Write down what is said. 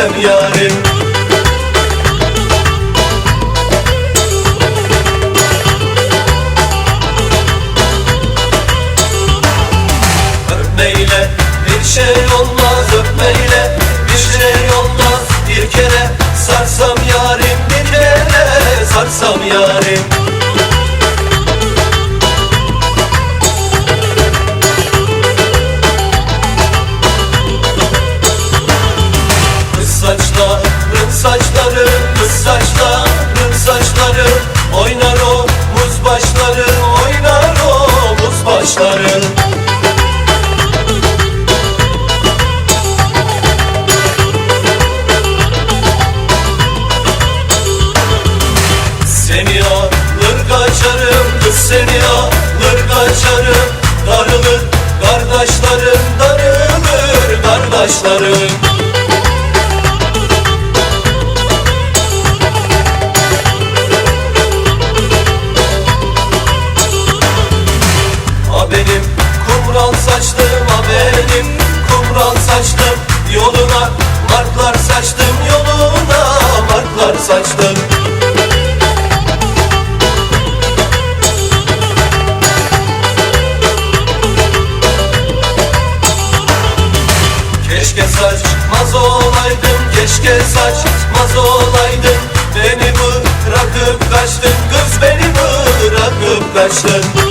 gelsem yarim. Öpmeyle bir şey olmaz öpmeyle bir şey olmaz. Bir kere sarsam yarim bir kere sarsam yarim. Saçları Kız saçların saçları. Oynar o muz başları Oynar o muz başları. Seni alır kaçarım Kız seni alır kaçarım. Darılır kardeşlerim Darılır kardeşlerim Keşke saçmaz olaydım Keşke saçmaz olaydım Beni bırakıp kaçtın. Kız beni bırakıp kaçtın